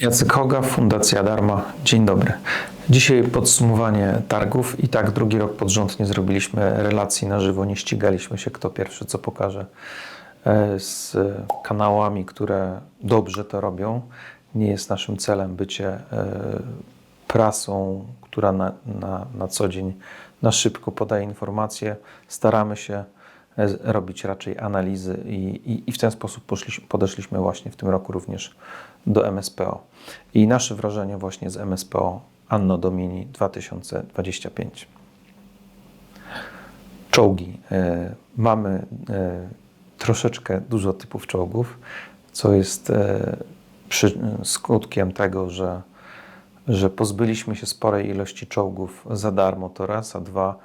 Jacek Hoga, Fundacja Darma. Dzień dobry. Dzisiaj podsumowanie targów i tak drugi rok pod rząd nie zrobiliśmy relacji na żywo, nie ścigaliśmy się kto pierwszy co pokaże e, z kanałami, które dobrze to robią. Nie jest naszym celem bycie e, prasą, która na, na, na co dzień na szybko podaje informacje. Staramy się e, robić raczej analizy i, i, i w ten sposób poszliśmy, podeszliśmy właśnie w tym roku również do MSPO. I nasze wrażenie właśnie z MSPO Anno Domini 2025. Czołgi. E, Mamy e, troszeczkę dużo typów czołgów, co jest e, skutkiem tego, że, że pozbyliśmy się sporej ilości czołgów za darmo to raz, a dwa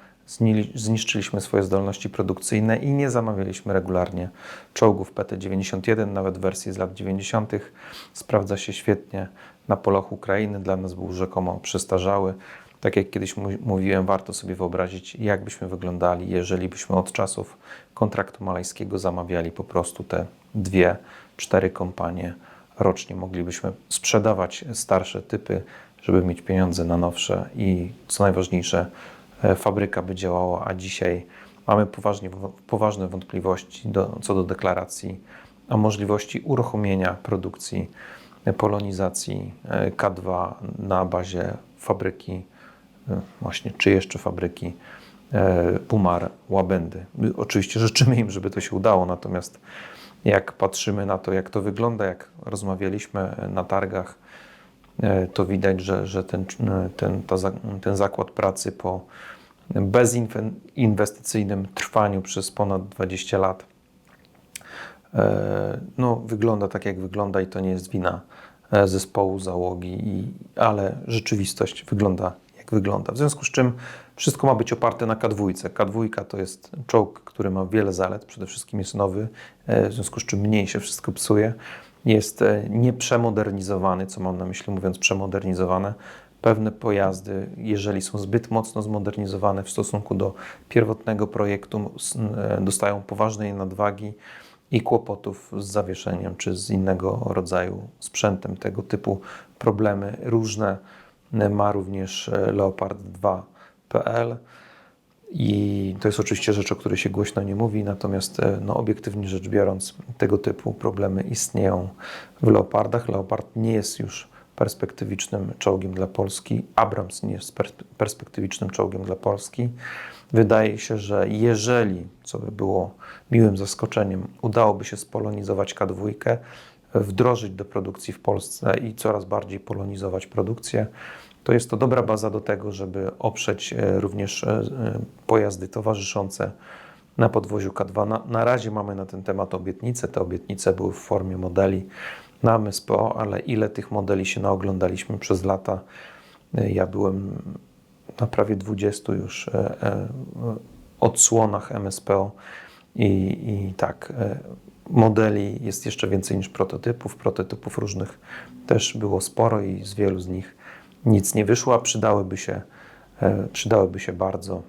zniszczyliśmy swoje zdolności produkcyjne i nie zamawialiśmy regularnie czołgów PT-91, nawet wersji z lat 90. Sprawdza się świetnie na polach Ukrainy. Dla nas był rzekomo przestarzały. Tak jak kiedyś mówiłem, warto sobie wyobrazić, jak byśmy wyglądali, jeżeli byśmy od czasów kontraktu malajskiego zamawiali po prostu te dwie, cztery kompanie rocznie. Moglibyśmy sprzedawać starsze typy, żeby mieć pieniądze na nowsze i co najważniejsze, fabryka by działała, a dzisiaj mamy poważnie, poważne wątpliwości do, co do deklaracji o możliwości uruchomienia produkcji e, polonizacji e, K2 na bazie fabryki, e, właśnie czy jeszcze fabryki e, Pumar Łabędy. Oczywiście życzymy im, żeby to się udało, natomiast jak patrzymy na to, jak to wygląda, jak rozmawialiśmy na targach, e, to widać, że, że ten, ten, ta, za- ten zakład pracy po bezinwestycyjnym trwaniu przez ponad 20 lat e, no, wygląda tak, jak wygląda i to nie jest wina e, zespołu, załogi, i, ale rzeczywistość wygląda, jak wygląda. W związku z czym wszystko ma być oparte na K2. K2 to jest czołg, który ma wiele zalet, przede wszystkim jest nowy, e, w związku z czym mniej się wszystko psuje. Jest e, nieprzemodernizowany, co mam na myśli mówiąc przemodernizowane. Pewne pojazdy, jeżeli są zbyt mocno zmodernizowane w stosunku do pierwotnego projektu, e, dostają poważnej nadwagi i kłopotów z zawieszeniem czy z innego rodzaju sprzętem. Tego typu problemy różne ma również e, Leopard 2.pl. I to jest oczywiście rzecz, o której się głośno nie mówi, natomiast e, no, obiektywnie rzecz biorąc, tego typu problemy istnieją w Leopardach. Leopard nie jest już perspektywicznym czołgiem dla Polski. Abrams nie jest pers- perspektywicznym czołgiem dla Polski. Wydaje się, że jeżeli, co by było miłym zaskoczeniem, udałoby się spolonizować K2, wdrożyć do produkcji w Polsce i coraz bardziej polonizować produkcję, to jest to dobra baza do tego, żeby oprzeć e, również e, e, pojazdy towarzyszące na podwoziu K2. Na, na razie mamy na ten temat obietnice. Te obietnice były w formie modeli na MSPO, ale ile tych modeli się naoglądaliśmy przez lata. Ja byłem na prawie 20 już odsłonach MSPO i, i tak, modeli jest jeszcze więcej niż prototypów. Prototypów różnych też było sporo i z wielu z nich nic nie wyszło, a przydałyby się, e, przydałyby się bardzo.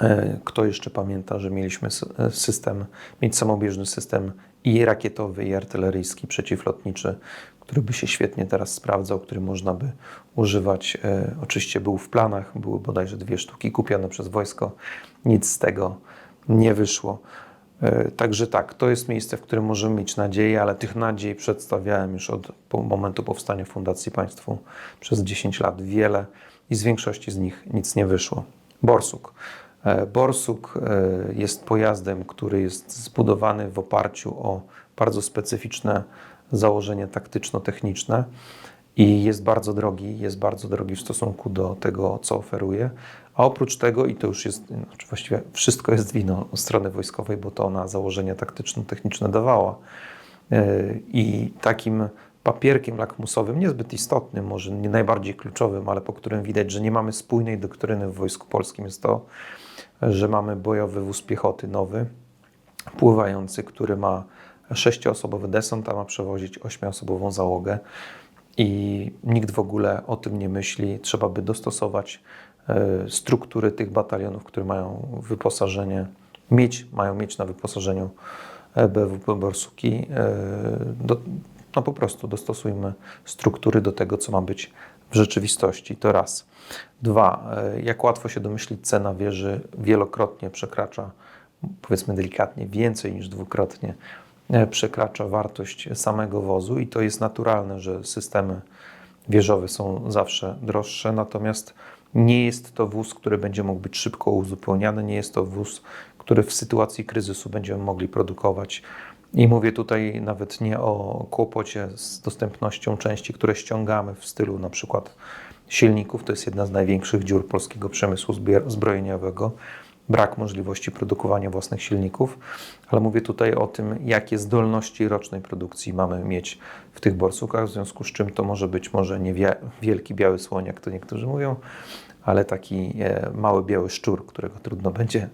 E, Kto jeszcze pamięta, że mieliśmy e, system, mieć samobieżny system i rakietowy, i artyleryjski, przeciwlotniczy, który by się świetnie teraz sprawdzał, który można by używać. Oczywiście był w planach, były bodajże dwie sztuki kupione przez wojsko. Nic z tego nie wyszło. E, Także tak, to jest miejsce, w którym możemy mieć nadzieję, ale tych nadziei przedstawiałem już od momentu powstania Fundacji Państwu przez 10 lat wiele i z większości z nich nic nie wyszło. Borsuk. E, Borsuk e, jest pojazdem, który jest zbudowany w oparciu o bardzo specyficzne założenie taktyczno-techniczne i jest bardzo drogi, jest bardzo drogi w stosunku do tego, co oferuje. A oprócz tego, i to już jest, znaczy właściwie wszystko jest winą strony wojskowej, bo to ona założenia taktyczno-techniczne dawała. E, I takim papierkiem lakmusowym, niezbyt istotnym, może nie najbardziej kluczowym, ale po którym widać, że nie mamy spójnej doktryny w Wojsku Polskim, jest to, że mamy bojowy wóz piechoty nowy, pływający, który ma sześcioosobowy desant, a ma przewozić ośmioosobową załogę. I nikt w ogóle o tym nie myśli. Trzeba by dostosować struktury tych batalionów, które mają wyposażenie, mieć, mają mieć na wyposażeniu e, BWP Borsuki, e, do, No po prostu dostosujmy struktury do tego, co ma być w rzeczywistości. To raz. Dwa, e, jak łatwo się domyślić, cena wieży wielokrotnie przekracza, powiedzmy delikatnie, więcej niż dwukrotnie e, przekracza wartość samego wozu i to jest naturalne, że systemy wieżowe są zawsze droższe, natomiast nie jest to wóz, który będzie mógł być szybko uzupełniany, nie jest to wóz, który w sytuacji kryzysu będziemy mogli produkować. I mówię tutaj nawet nie o kłopocie z dostępnością części, które ściągamy w stylu na przykład silników. To jest jedna z największych dziur polskiego przemysłu zbrojeniowego. Brak możliwości produkowania własnych silników, ale mówię tutaj o tym, jakie zdolności rocznej produkcji mamy mieć w tych borsukach, w związku z czym to może być może nie wielki biały słoń, jak to niektórzy mówią, ale taki e, mały biały szczur, którego trudno będzie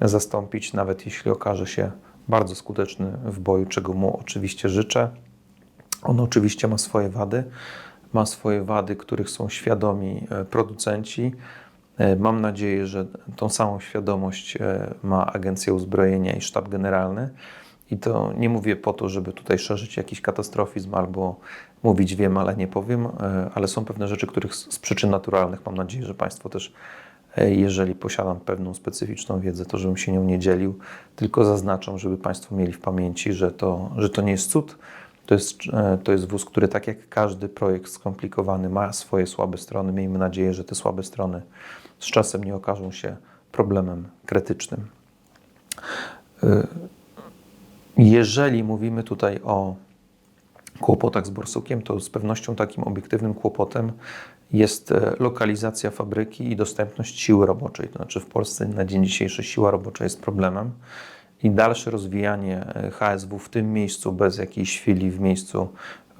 zastąpić, nawet jeśli okaże się bardzo skuteczny w boju, czego mu oczywiście życzę. On oczywiście ma swoje wady, ma swoje wady, których są świadomi e, producenci. E, mam nadzieję, że tą samą świadomość e, ma Agencja Uzbrojenia i Sztab Generalny. I to nie mówię po to, żeby tutaj szerzyć jakiś katastrofizm albo mówić wiem, ale nie powiem, ale są pewne rzeczy, których z przyczyn naturalnych mam nadzieję, że Państwo też E, jeżeli posiadam pewną specyficzną wiedzę, to żebym się nią nie dzielił, tylko zaznaczam, żeby Państwo mieli w pamięci, że to, że to nie jest cud. To jest, e, to jest wóz, który tak jak każdy projekt skomplikowany ma swoje słabe strony. Miejmy nadzieję, że te słabe strony z czasem nie okażą się problemem krytycznym. E, jeżeli mówimy tutaj o kłopotach z borsukiem, to z pewnością takim obiektywnym kłopotem jest e, lokalizacja fabryki i dostępność siły roboczej. To znaczy w Polsce na dzień dzisiejszy siła robocza jest problemem i dalsze rozwijanie e, HSW w tym miejscu bez jakiejś chwili, w miejscu,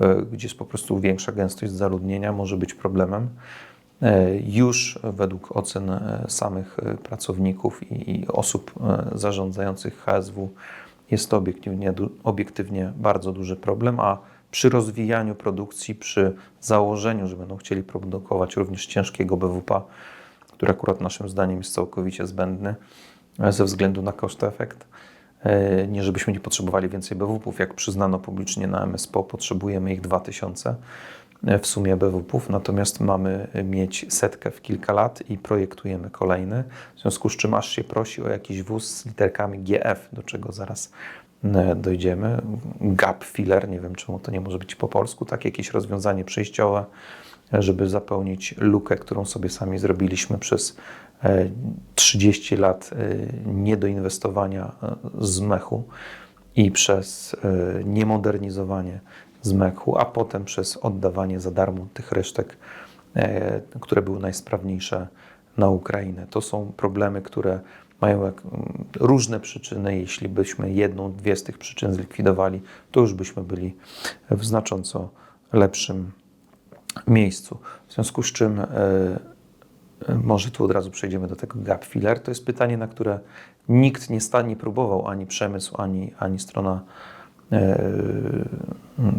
e, gdzie jest po prostu większa gęstość zaludnienia, może być problemem. Już według ocen samych pracowników i osób zarządzających HSW jest to obiektywnie, obiektywnie bardzo duży problem, a przy rozwijaniu produkcji, przy założeniu, że będą chcieli produkować również ciężkiego BWP, który akurat naszym zdaniem jest całkowicie zbędny e, ze względu na koszt-efekt. E, nie żebyśmy nie potrzebowali więcej BWP-ów, jak przyznano publicznie na MSPO, potrzebujemy ich 2000 e, w sumie BWP-ów, natomiast mamy mieć setkę w kilka lat i projektujemy kolejny, w związku z czym aż się prosi o jakiś wóz z literkami GF, do czego zaraz E, dojdziemy. Gap filler, nie wiem czemu to nie może być po polsku, tak jakieś rozwiązanie przejściowe, żeby zapełnić lukę, którą sobie sami zrobiliśmy przez 30 e, lat e, niedoinwestowania z mechu i przez niemodernizowanie z mechu, a potem przez oddawanie za darmo tych resztek, które były najsprawniejsze na Ukrainę. To są problemy, które mają różne przyczyny. Jeśli byśmy jedną, dwie z tych przyczyn zlikwidowali, to już byśmy byli w znacząco lepszym miejscu. W związku z czym, e, e, może tu od razu przejdziemy do tego gap filler. To jest pytanie, na które nikt nie stanie próbował, ani przemysł, ani, ani strona, e,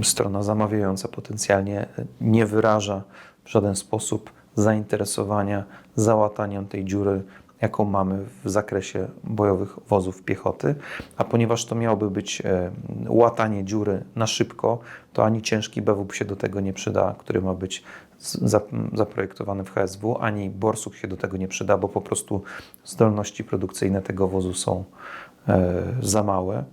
strona zamawiająca potencjalnie nie wyraża w żaden sposób zainteresowania załataniem tej dziury jaką mamy w zakresie bojowych wozów piechoty, a ponieważ to miałoby być e, łatanie dziury na szybko, to ani ciężki BWP się do tego nie przyda, który ma być zaprojektowany w HSW, ani borsuk się do tego nie przyda, bo po prostu zdolności produkcyjne tego wozu są e, za małe.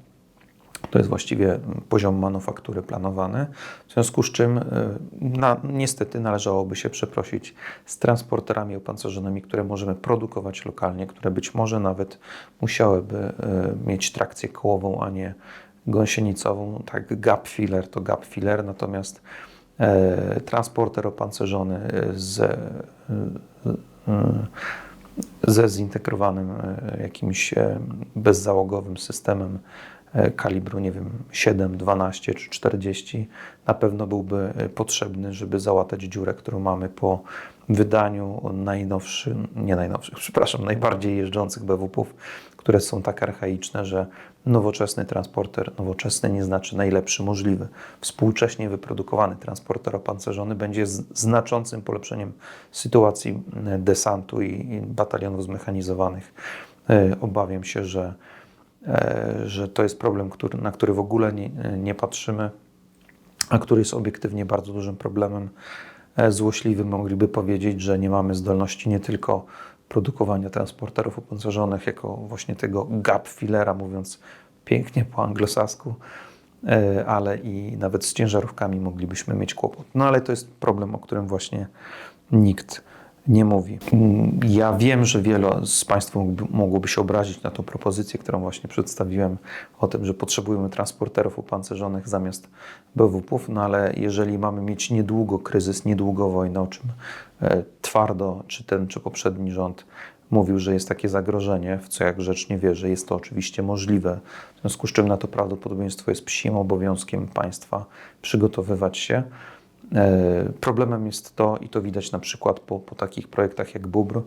To jest właściwie poziom manufaktury planowany, w związku z czym e, na, niestety należałoby się przeprosić z transporterami opancerzonymi, które możemy produkować lokalnie, które być może nawet musiałyby e, mieć trakcję kołową, a nie gąsienicową. Tak, gap filler to gap filler, natomiast e, transporter opancerzony z, e, ze zintegrowanym jakimś bezzałogowym systemem E, kalibru, nie wiem, 7, 12 czy 40 na pewno byłby e, potrzebny, żeby załatać dziurę, którą mamy po wydaniu najnowszych, nie najnowszych, przepraszam, najbardziej jeżdżących BWP-ów, które są tak archaiczne, że nowoczesny transporter, nowoczesny nie znaczy najlepszy możliwy. Współcześnie wyprodukowany transporter opancerzony będzie znaczącym polepszeniem sytuacji e, desantu i batalionów zmechanizowanych. Obawiam się, że E, że to jest problem, który, na który w ogóle nie, nie patrzymy. a który jest obiektywnie bardzo dużym problemem. E, Złośliwi mogliby powiedzieć, że nie mamy zdolności nie tylko produkowania transporterów opancerzonych jako właśnie tego gap fillera, mówiąc pięknie po anglosasku, e, ale i nawet z ciężarówkami moglibyśmy mieć kłopot. No ale to jest problem, o którym właśnie nikt nie mówi. Mm, Ja wiem, że wielu z Państwa mogłoby się obrazić na tą propozycję, którą właśnie przedstawiłem, o tym, że potrzebujemy transporterów opancerzonych zamiast BWP-ów, no ale jeżeli mamy mieć niedługo kryzys, niedługo wojnę, o czym e, twardo czy ten, czy poprzedni rząd mówił, że jest takie zagrożenie, w co jak grzecznie wierzę, jest to oczywiście możliwe, w związku z czym na to prawdopodobieństwo jest psim obowiązkiem państwa przygotowywać się. E, Problemem jest to, i to widać na przykład po, po takich projektach jak Bubr,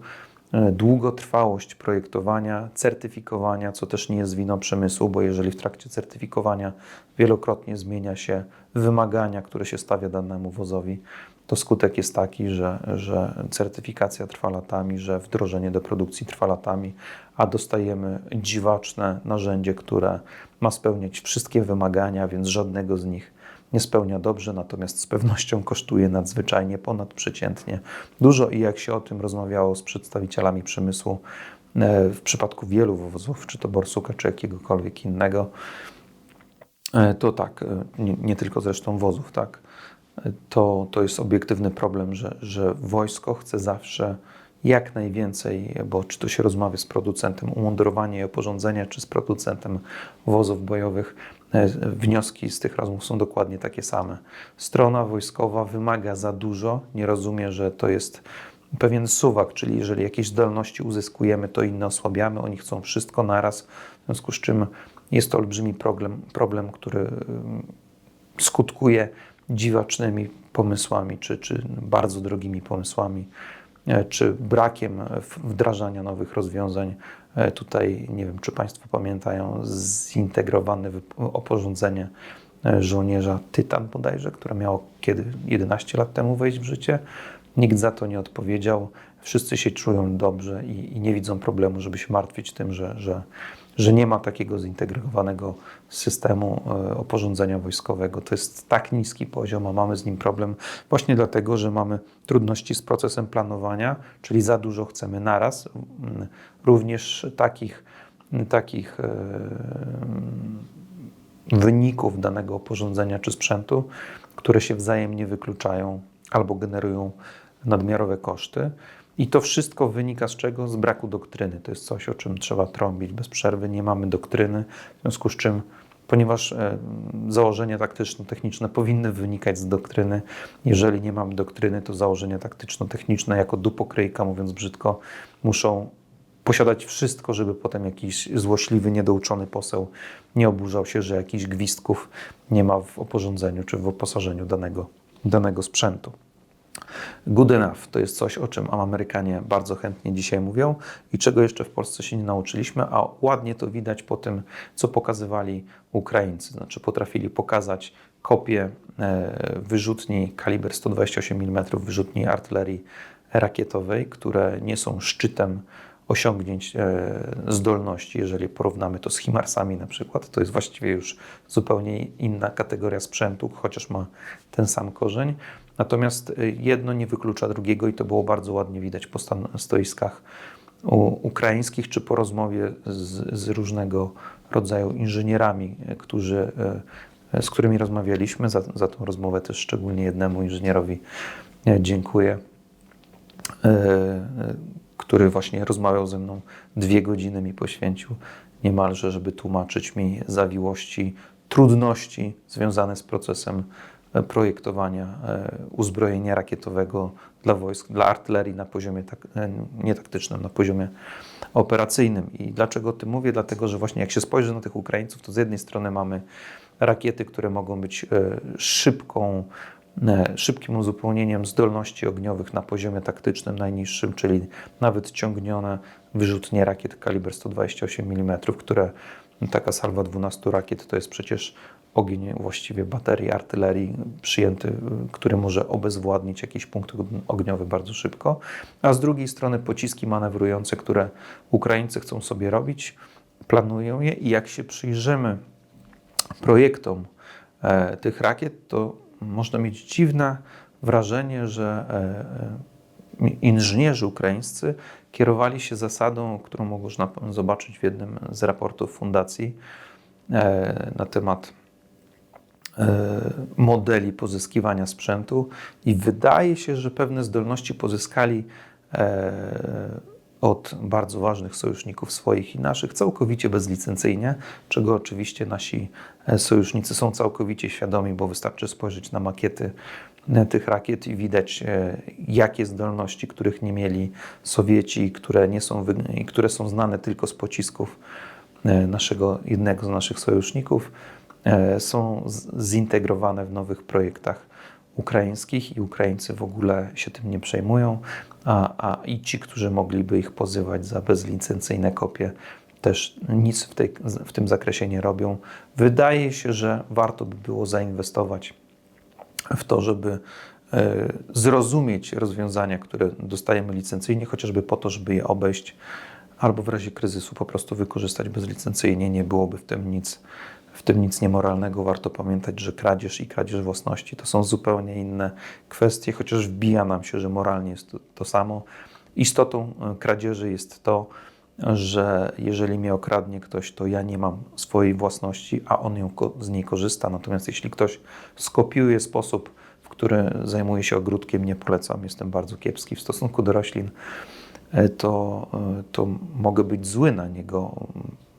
e, długotrwałość projektowania, certyfikowania, co też nie jest winą przemysłu, bo jeżeli w trakcie certyfikowania wielokrotnie zmienia się wymagania, które się stawia danemu wozowi, to skutek jest taki, że, że certyfikacja trwa latami, że wdrożenie do produkcji trwa latami, a dostajemy dziwaczne narzędzie, które ma spełniać wszystkie wymagania, więc żadnego z nich nie spełnia dobrze, natomiast z pewnością kosztuje nadzwyczajnie, ponadprzeciętnie. Dużo i jak się o tym rozmawiało z przedstawicielami przemysłu e, w przypadku wielu wozów, czy to Borsuka, czy jakiegokolwiek innego, e, to tak, e, nie, nie tylko zresztą wozów, tak, to, to jest obiektywny problem, że, że wojsko chce zawsze jak najwięcej, bo czy to się rozmawia z producentem umundurowania i oporządzenia, czy z producentem wozów bojowych, wnioski z tych rozmów są dokładnie takie same. Strona wojskowa wymaga za dużo, nie rozumie, że to jest pewien suwak, czyli jeżeli jakieś zdolności uzyskujemy, to inne osłabiamy, oni chcą wszystko naraz, w związku z czym jest to olbrzymi problem, problem który ym, skutkuje dziwacznymi pomysłami, czy, czy bardzo drogimi pomysłami, e, czy brakiem e, wdrażania nowych rozwiązań. E, Tutaj nie wiem, czy Państwo pamiętają zintegrowane oporządzenie e, żołnierza Tytan bodajże, które miało kiedy 11 lat temu wejść w życie. Nikt za to nie odpowiedział. Wszyscy się czują dobrze i, i nie widzą problemu, żeby się martwić tym, że, że, że nie ma takiego zintegrowanego systemu e, oporządzenia wojskowego. To jest tak niski poziom, a mamy z nim problem właśnie dlatego, że mamy trudności z procesem planowania, czyli za dużo chcemy naraz. Mm, Również takich, takich e, wyników danego oporządzenia czy sprzętu, które się wzajemnie wykluczają albo generują nadmiarowe koszty. I to wszystko wynika z czego? Z braku doktryny. To jest coś, o czym trzeba trąbić bez przerwy. Nie mamy doktryny, w związku z czym, ponieważ e, założenia taktyczno-techniczne powinny wynikać z doktryny, jeżeli nie mamy doktryny, to założenia taktyczno-techniczne jako dupokryjka, mówiąc brzydko, muszą posiadać wszystko, żeby potem jakiś złośliwy, niedouczony poseł nie oburzał się, że jakichś gwizdków nie ma w oporządzeniu czy w oposażeniu danego, danego sprzętu. Good enough to jest coś, o czym Amerykanie bardzo chętnie dzisiaj mówią i czego jeszcze w Polsce się nie nauczyliśmy, a ładnie to widać po tym, co pokazywali Ukraińcy. Znaczy potrafili pokazać kopię e, wyrzutni kaliber 128 mm, wyrzutni artylerii rakietowej, które nie są szczytem osiągnięć e, zdolności, jeżeli porównamy to z Himarsami na przykład, to jest właściwie już zupełnie inna kategoria sprzętu, chociaż ma ten sam korzeń. Natomiast e, jedno nie wyklucza drugiego i to było bardzo ładnie widać po stoiskach ukraińskich, czy po rozmowie z, z różnego rodzaju inżynierami, e, którzy, e, z którymi rozmawialiśmy. Za, za tą rozmowę też szczególnie jednemu inżynierowi dziękuję który właśnie rozmawiał ze mną dwie godziny, mi poświęcił niemalże, żeby tłumaczyć mi zawiłości, trudności związane z procesem projektowania e, uzbrojenia rakietowego dla wojsk, dla artylerii na poziomie tak, e, nie taktycznym, na poziomie operacyjnym. I dlaczego o tym mówię? Dlatego, że właśnie jak się spojrzy na tych Ukraińców, to z jednej strony mamy rakiety, które mogą być e, szybką e, szybkim uzupełnieniem zdolności ogniowych na poziomie taktycznym najniższym, czyli nawet ciągnione wyrzutnie rakiet kaliber 128 mm, które taka salwa 12 rakiet to jest przecież ogień właściwie baterii artylerii przyjęty, który może obezwładnić jakiś punkt ogniowy bardzo szybko, a z drugiej strony pociski manewrujące, które Ukraińcy chcą sobie robić, planują je i jak się przyjrzymy projektom e, tych rakiet, to można mieć dziwne wrażenie, że e, e, inżynierzy ukraińscy kierowali się zasadą, którą można zobaczyć w jednym z raportów fundacji na temat modeli pozyskiwania sprzętu i wydaje się, że pewne zdolności pozyskali od bardzo ważnych sojuszników swoich i naszych całkowicie bezlicencyjnie, czego oczywiście nasi e, sojusznicy są całkowicie świadomi, bo wystarczy spojrzeć na makiety e, tych rakiet i widać, e, jakie zdolności, których nie mieli Sowieci, które, nie są, które są znane tylko z pocisków naszego, jednego z naszych sojuszników, są zintegrowane w nowych projektach ukraińskich i Ukraińcy w ogóle się tym nie przejmują, a, a i ci, którzy mogliby ich pozywać za bezlicencyjne kopie, też nic w, tej, w tym zakresie nie robią. Wydaje się, że warto by było zainwestować w to, żeby e, zrozumieć rozwiązania, które dostajemy licencyjnie, chociażby po to, żeby je obejść, albo w razie kryzysu po prostu wykorzystać bezlicencyjnie. Nie byłoby w tym nic w tym nic niemoralnego. Warto pamiętać, że kradzież i kradzież własności to są zupełnie inne kwestie, chociaż wbija nam się, że moralnie jest to, to samo. Istotą e, kradzieży jest to, że jeżeli mnie okradnie ktoś, to ja nie mam swojej własności, a on ją z niej korzysta. Natomiast jeśli ktoś skopiuje sposób, w który zajmuje się ogródkiem, nie polecam, jestem bardzo kiepski w stosunku do roślin, e, to, e, to mogę być zły na niego,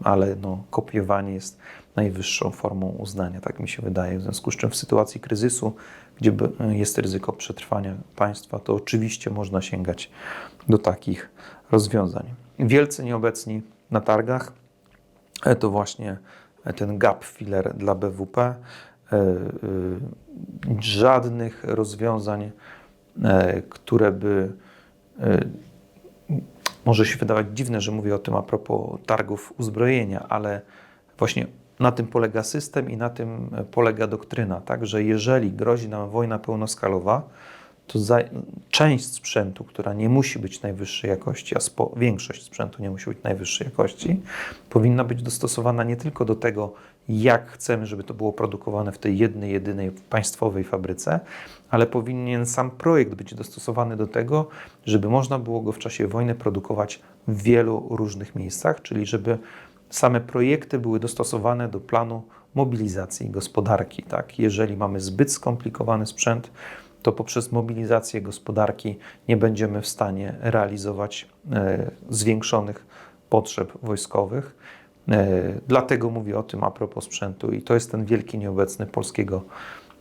ale no, kopiowanie jest najwyższą formą uznania, tak mi się wydaje. W związku z czym w sytuacji kryzysu, gdzie jest ryzyko przetrwania państwa, to oczywiście można sięgać do takich rozwiązań. Wielcy nieobecni na targach e, to właśnie ten gap filler dla BWP. E, e, żadnych rozwiązań, które by może się wydawać dziwne, że mówię o tym a propos targów uzbrojenia, ale właśnie na tym polega system i na tym polega doktryna, tak, że jeżeli grozi nam wojna pełnoskalowa, to część sprzętu, która nie musi być najwyższej jakości, a większość sprzętu nie musi być najwyższej jakości, powinna być dostosowana nie tylko do tego, jak chcemy, żeby to było produkowane w tej jednej, jedynej państwowej fabryce, ale powinien sam projekt być dostosowany do tego, żeby można było go w czasie wojny produkować w wielu różnych miejscach, czyli żeby same projekty były dostosowane do planu mobilizacji gospodarki. Tak? Jeżeli mamy zbyt skomplikowany sprzęt, to poprzez mobilizację gospodarki nie będziemy w stanie realizować e, zwiększonych potrzeb wojskowych. E, dlatego mówię o tym a propos sprzętu, i to jest ten wielki nieobecny polskiego,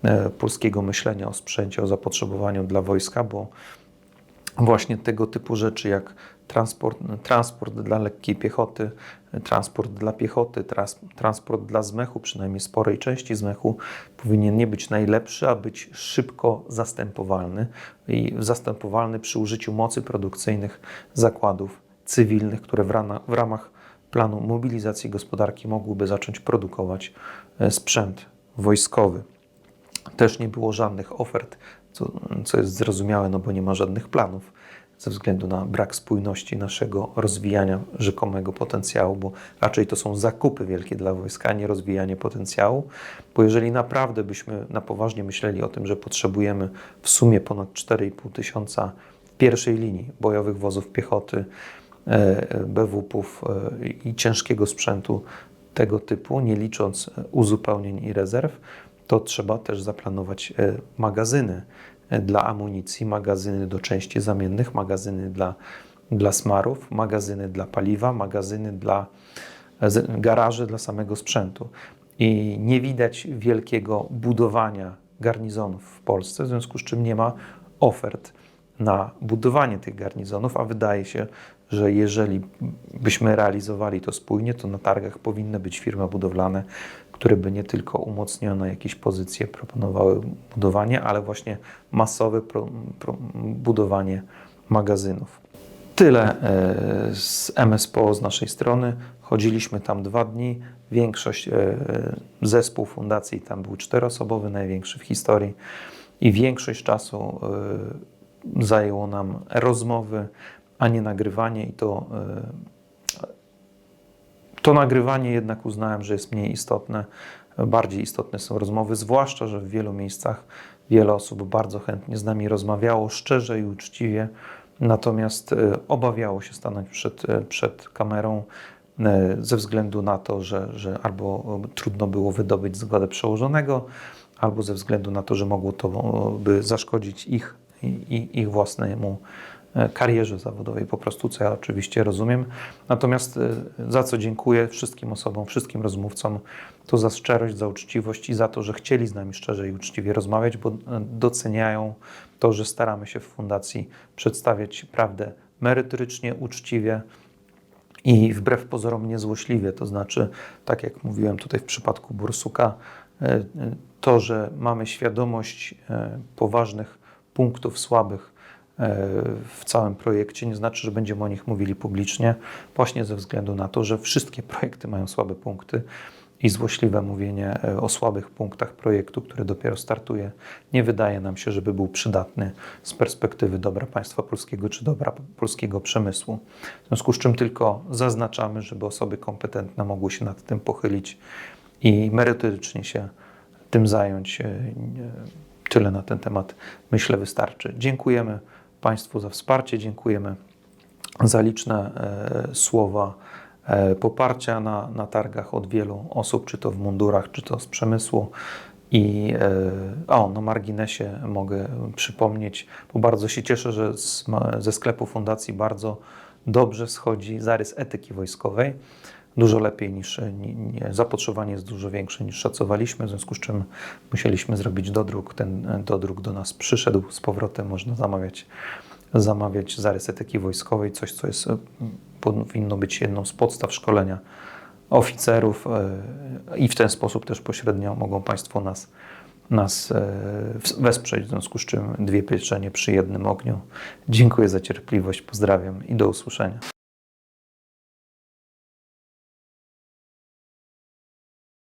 e, polskiego myślenia o sprzęcie, o zapotrzebowaniu dla wojska, bo właśnie tego typu rzeczy jak transport, transport dla lekkiej piechoty, transport dla piechoty, trans, transport dla zmechu, przynajmniej sporej części zmechu, powinien nie być najlepszy, a być szybko zastępowalny i zastępowalny przy użyciu mocy produkcyjnych zakładów cywilnych, które w, rana, w ramach planu mobilizacji gospodarki mogłyby zacząć produkować e, sprzęt wojskowy. Też nie było żadnych ofert, co, co jest zrozumiałe, no bo nie ma żadnych planów ze względu na brak spójności naszego rozwijania rzekomego potencjału, bo raczej to są zakupy wielkie dla wojska, a nie rozwijanie potencjału. Bo jeżeli naprawdę byśmy na poważnie myśleli o tym, że potrzebujemy w sumie ponad 4,5 tysiąca pierwszej linii bojowych wozów piechoty, e, BWP-ów e, i ciężkiego sprzętu tego typu, nie licząc uzupełnień i rezerw, to trzeba też zaplanować e, magazyny dla amunicji, magazyny do części zamiennych, magazyny dla, dla smarów, magazyny dla paliwa, magazyny dla garaży dla samego sprzętu. I nie widać wielkiego budowania garnizonów w Polsce, w związku z czym nie ma ofert na budowanie tych garnizonów, a wydaje się, że jeżeli byśmy realizowali to spójnie, to na targach powinny być firmy budowlane, które by nie tylko umocnione jakieś pozycje proponowały budowanie, ale właśnie masowe pro, pro, budowanie magazynów. Tyle e, z MSPO z naszej strony. Chodziliśmy tam dwa dni. Większość, e, zespół fundacji tam był czteroosobowy, największy w historii. I większość czasu e, zajęło nam rozmowy, a nie nagrywanie. I to to nagrywanie jednak uznałem, że jest mniej istotne. Bardziej istotne są rozmowy, zwłaszcza, że w wielu miejscach Wiele osób bardzo chętnie z nami rozmawiało, szczerze i uczciwie, natomiast e, obawiało się stanąć przed, e, przed kamerą e, ze względu na to, że, że albo trudno było wydobyć zgodę przełożonego, albo ze względu na to, że mogło to by zaszkodzić ich, i- ich własnemu e, karierze zawodowej, po prostu, co ja oczywiście rozumiem. Natomiast e, za co dziękuję wszystkim osobom, wszystkim rozmówcom, to za szczerość, za uczciwość i za to, że chcieli z nami szczerze i uczciwie rozmawiać, bo e, doceniają to, że staramy się w Fundacji przedstawiać prawdę merytorycznie, uczciwie, i wbrew pozorom niezłośliwie. To znaczy, tak jak mówiłem tutaj w przypadku Bursuka, e, to, że mamy świadomość poważnych punktów słabych w całym projekcie, nie znaczy, że będziemy o nich mówili publicznie, właśnie ze względu na to, że wszystkie projekty mają słabe punkty. I złośliwe mówienie e, o słabych punktach projektu, który dopiero startuje, nie wydaje nam się, żeby był przydatny z perspektywy dobra państwa polskiego czy dobra polskiego przemysłu. W związku z czym tylko zaznaczamy, żeby osoby kompetentne mogły się nad tym pochylić i merytorycznie się tym zająć. E, Tyle na ten temat myślę wystarczy. Dziękujemy Państwu za wsparcie, dziękujemy za liczne e, słowa e, poparcia na, na targach od wielu osób, czy to w mundurach, czy to z przemysłu. I e, o, na marginesie mogę przypomnieć, bo bardzo się cieszę, że z, ze sklepu fundacji bardzo dobrze schodzi zarys etyki wojskowej. Dużo lepiej niż nie, nie, zapotrzebowanie jest dużo większe niż szacowaliśmy, w związku z czym musieliśmy zrobić dodruk. Ten e, dodruk do nas przyszedł z powrotem, można zamawiać zamawiać zarys etyki wojskowej, coś, co jest, e, powinno być jedną z podstaw szkolenia oficerów e, i w ten sposób też pośrednio mogą Państwo nas, nas e, wesprzeć, w związku z czym dwie pieczenie przy jednym ogniu. Dziękuję za cierpliwość, pozdrawiam i do usłyszenia.